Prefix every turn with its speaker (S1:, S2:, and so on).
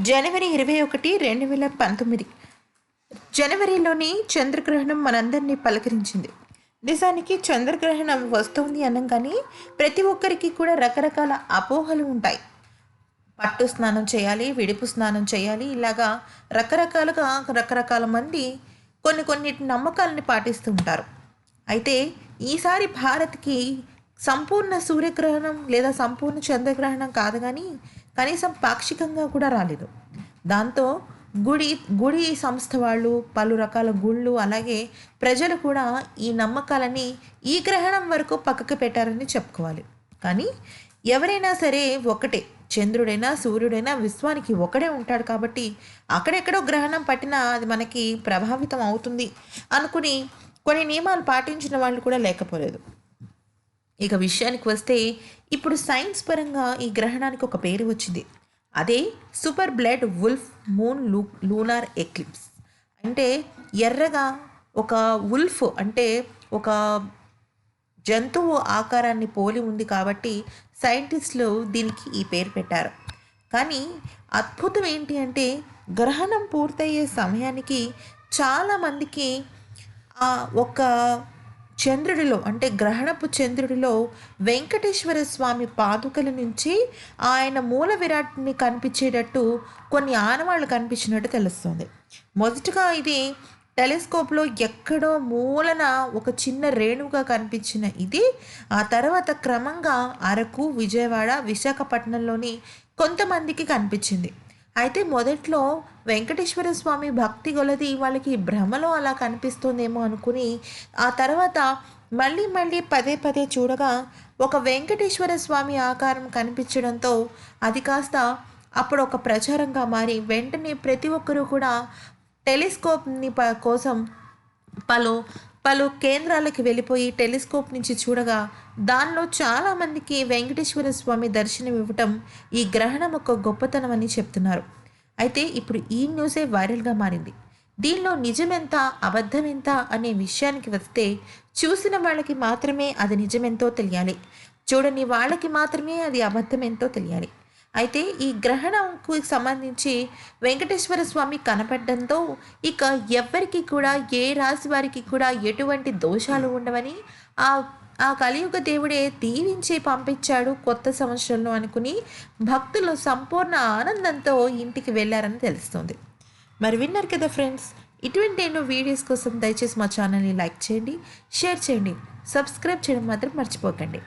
S1: జనవరి ఇరవై ఒకటి రెండు వేల పంతొమ్మిది. జనవరిలోని చంద్రగ్రహణం మనందరినీ పలకరించింది. నిజానికి చంద్రగ్రహణం వస్తుంది అనగానే ప్రతి ఒక్కరికి కూడా రకరకాల అపోహలు ఉంటాయి. పట్టు స్నానం చేయాలి విడుపు స్నానం చేయాలి ఇలాగా రకరకాలుగా రకరకాల మంది కొన్ని కొన్ని నమ్మకాలని పాటిస్తూ ఉంటారు. అయితే ఈసారి భారత్కి సంపూర్ణ సూర్యగ్రహణం లేదా సంపూర్ణ చంద్రగ్రహణం కాదు కానీ కనీసం పాక్షికంగా కూడా రాలేదు. దాంతో గుడి గుడి సంస్థ వాళ్ళు పలు రకాల గుళ్ళు అలాగే ప్రజలు కూడా ఈ నమ్మకాలని ఈ గ్రహణం వరకు పక్కకు పెట్టారని చెప్పుకోవాలి. కానీ ఎవరైనా సరే ఒకటే చంద్రుడైనా సూర్యుడైనా విశ్వానికి ఒకడే ఉంటాడు కాబట్టి అక్కడెక్కడో గ్రహణం పట్టినా అది మనకి ప్రభావితం అవుతుంది అనుకుని కొన్ని నియమాలు పాటించిన వాళ్ళు కూడా లేకపోలేదు. ఇక విషయానికి వస్తే ఇప్పుడు సైన్స్ పరంగా ఈ గ్రహణానికి ఒక పేరు వచ్చింది. అదే సూపర్ బ్లడ్ వుల్ఫ్ మూన్ లూ లూనార్ ఎక్లిప్స్. అంటే ఎర్రగా ఒక వుల్ఫ్ అంటే ఒక జంతువు ఆకారాన్ని పోలి ఉంది కాబట్టి సైంటిస్టులు దీనికి ఈ పేరు పెట్టారు. కానీ అద్భుతం ఏంటి అంటే గ్రహణం పూర్తయ్యే సమయానికి చాలామందికి ఒక చంద్రుడిలో అంటే గ్రహణపు చంద్రుడిలో వెంకటేశ్వర స్వామి పాదుకల నుంచి ఆయన మూల విరాట్ని కనిపించేటట్టు కొన్ని ఆనవాళ్ళు కనిపించినట్టు తెలుస్తుంది. మొదటగా ఇది టెలిస్కోప్లో ఎక్కడో మూలన ఒక చిన్న రేణుగా కనిపించిన ఇది. ఆ తర్వాత క్రమంగా అరకు విజయవాడ విశాఖపట్నంలోని కొంతమందికి కనిపించింది. అయితే మొదట్లో వెంకటేశ్వర స్వామి భక్తి గొలది వాళ్ళకి భ్రమలో అలా కనిపిస్తుందేమో అనుకుని ఆ తర్వాత మళ్ళీ మళ్ళీ పదే పదే చూడగా ఒక వెంకటేశ్వర స్వామి ఆకారం కనిపించడంతో అది కాస్త అప్పుడు ఒక ప్రచారంగా మారి వెంటనే ప్రతి ఒక్కరూ కూడా టెలిస్కోప్ని ప కోసం పలు పలు కేంద్రాలకు వెళ్ళిపోయి టెలిస్కోప్ నుంచి చూడగా దానిలో చాలామందికి వెంకటేశ్వర స్వామి దర్శనం ఇవ్వటం ఈ గ్రహణం ఒక గొప్పతనం అని చెప్తున్నారు. అయితే ఇప్పుడు ఈ న్యూసే వైరల్గా మారింది. దీనిలో నిజమెంత అబద్ధమెంత అనే విషయానికి వస్తే చూసిన వాళ్ళకి మాత్రమే అది నిజమెంతో తెలియాలి. చూడని వాళ్ళకి మాత్రమే అది అబద్ధమెంతో తెలియాలి. అయితే ఈ గ్రహణంకు సంబంధించి వెంకటేశ్వర స్వామి కనపడడంతో ఇక ఎవ్వరికి కూడా ఏ రాశి వారికి కూడా ఎటువంటి దోషాలు ఉండవని ఆ ఆ కలియుగ దేవుడే దీవించి పంపించాడు కొత్త సంవత్సరంలో అనుకుని భక్తులు సంపూర్ణ ఆనందంతో ఇంటికి వెళ్ళారని తెలుస్తుంది. మరి విన్నారు కదా ఫ్రెండ్స్ ఇటువంటి ఎన్నో వీడియోస్ కోసం దయచేసి మా ఛానల్ని లైక్ చేయండి షేర్ చేయండి సబ్స్క్రైబ్ చేయడం మాత్రం మర్చిపోకండి.